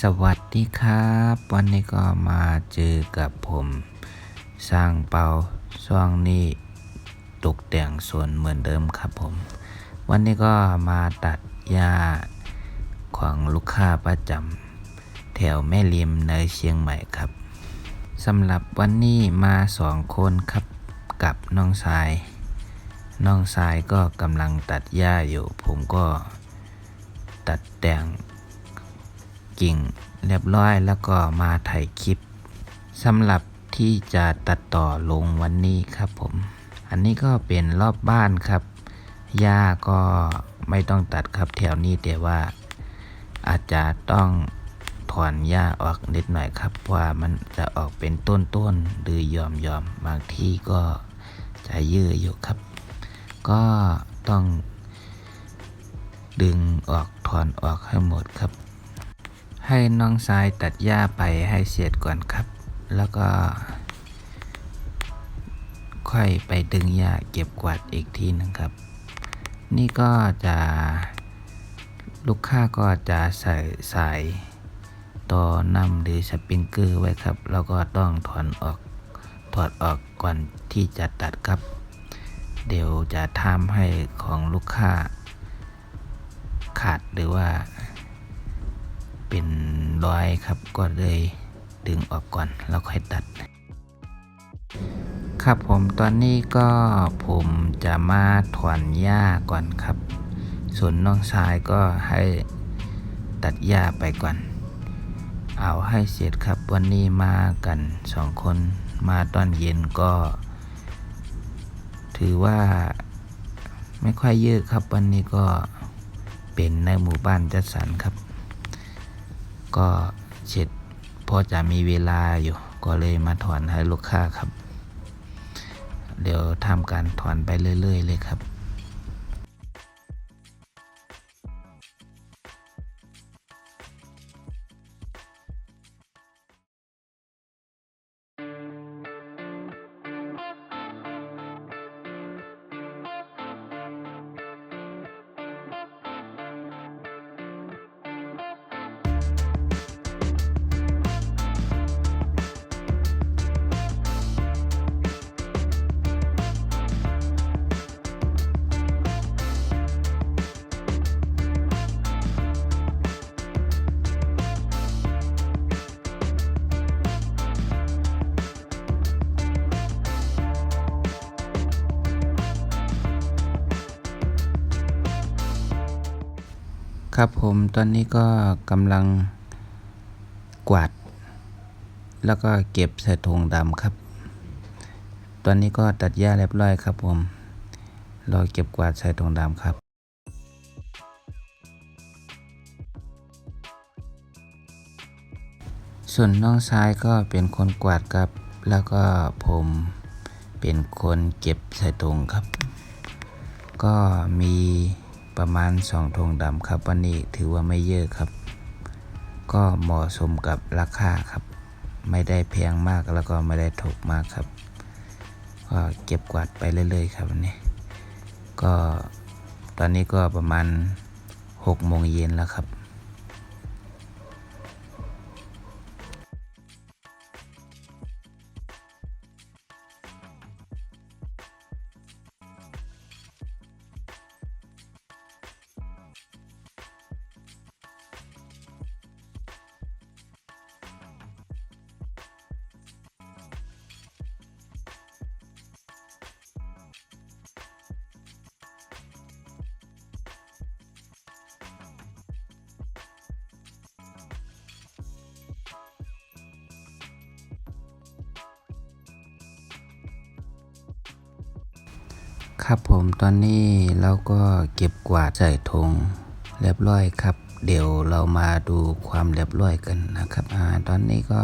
สวัสดีครับ วันนี้ก็มาเจอกับผม สร้างเปาช่วงนี้ตกแต่งสวนเหมือนเดิมครับผม วันนี้ก็มาตัดหญ้าของลูกค้าประจำแถวแม่ริมในเชียงใหม่ครับสำหรับวันนี้มาสองคนครับกับน้องชาย น้องชายก็กำลังตัดหญ้าอยู่ ผมก็ตัดแต่ง กิ่ง เรียบร้อยแล้วก็มาถ่ายคลิปสำหรับที่จะตัดต่อลงวันนี้ครับผม อันนี้ก็เป็นรอบบ้านครับ หญ้าก็ไม่ต้องตัดครับแถวนี้แต่ว่าอาจจะต้องถอนหญ้าออกนิดหน่อยครับเพราะว่ามันจะออกเป็นต้นๆหรือยอมยอมๆบางที่ก็จะยืดอยู่ครับ ก็ต้องดึงออกถอนออกให้หมดครับ ให้น้องชายตัดหญ้าไปให้เสร็จก่อนครับ แล้วก็ ค่อยไปดึงหญ้าเก็บกวาดอีกทีหนึงครับ นี่ก็จะลูกค้าก็จะใส่สายต่อนำหรือสปริงเกอร์ไว้ครับ แล้วก็ต้องถอนออกถอดออกก่อนที่จะตัดครับ เดี๋ยวจะทำให้ของลูกค้า ขาดหรือว่า เป็นรอยครับ ก็เลยดึงออกก่อนแล้วค่อยตัด ครับผมตอนนี้ก็ผมจะมาถอนหญ้าก่อนครับ ส่วนน้องชายก็ให้ตัดหญ้าไปก่อน เอาให้เสร็จครับวันนี้มากันสองคนมาตอนเย็นก็ ถือว่าไม่ค่อยเยอะครับวันนี้ก็เป็นในหมู่บ้านจัดสรรครับ ก็เสร็จพอจะมีเวลาอยู่ ก็เลยมาถอนให้ลูกค้าครับ เดี๋ยวทำการถอนไปเรื่อย ๆ เลยครับ ครับผมตอนนี้ก็กำลังกวาด แล้วก็เก็บใส่ถุงดำครับ ตอนนี้ก็ตัดหญ้าเรียบร้อยครับผมรอเก็บกวาดใส่ถุงดำครับส่วนน้องชายก็เป็นคนกวาดครับ แล้วก็ผมเป็นคนเก็บใส่ถุงครับ ก็มี ประมาณสองธงดำครับวันนี้ถือว่าไม่เยอะครับ ก็เหมาะสมกับราคาครับ ไม่ได้แพงมากแล้วก็ไม่ได้ถูกมากครับ ก็เก็บกวาดไปเรื่อยๆครับวันนี้ ก็ตอนนี้ก็ประมาณหกโมงเย็นแล้วครับ ครับผมตอนนี้เราก็เก็บกวาดใส่ถุงเรียบร้อยครับ เดี๋ยวเรามาดูความเรียบร้อยกันนะครับอ่าตอนนี้ก็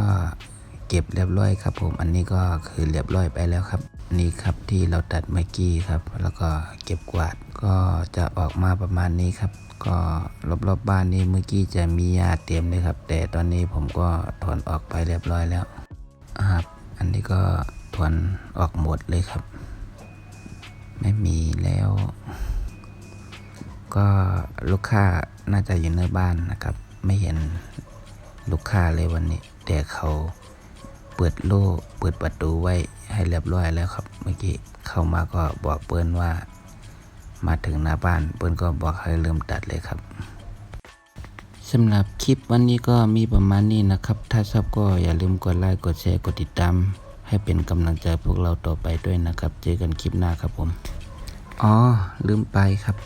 เก็บเรียบร้อยครับ ผมอันนี้ก็คือเรียบร้อยไปแล้วครับ นี่ครับที่เราตัดเมื่อกี้ครับ แล้วก็เก็บกวาดก็จะออกมาประมาณนี้ครับ ก็รอบๆบบ้านนี้เมื่อกี้จะมีหญ้าเต็มเลยครับ แต่ตอนนี้ผมก็ถอนออกไปเรียบร้อยแล้วครับอันนี้ก็ถอนออกหมดเลยครับ ไม่มีแล้ว ก็ลูกค้าน่าจะอยู่ในบ้านนะครับ ไม่เห็นลูกค้าเลยวันนี้ แต่เขาเปิดโล่เปิดประตูไว้ให้เรียบร้อยแล้วครับเมื่อกี้เข้ามาก็บอกเปิ้นว่า มาถึงหน้าบ้านเปิ้นก็บอกให้เริ่มตัดเลยครับสำหรับคลิปวันนี้ก็มีประมาณนี้นะครับ ถ้าชอบก็อย่าลืมกดไลค์กดแชร์กดติดตาม ให้เป็นกำลังใจพวกเราต่อไปด้วยนะครับ เจอกันคลิปหน้าครับผม อ๋อ ลืมไปครับ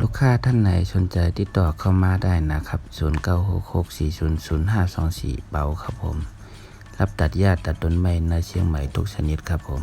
ลูกค้าท่านไหนสนใจติดต่อเข้ามาได้นะครับ 0966400524 เบาครับผม รับตัดหญ้าตัดต้นไม้ในเชียงใหม่ทุกชนิดครับผม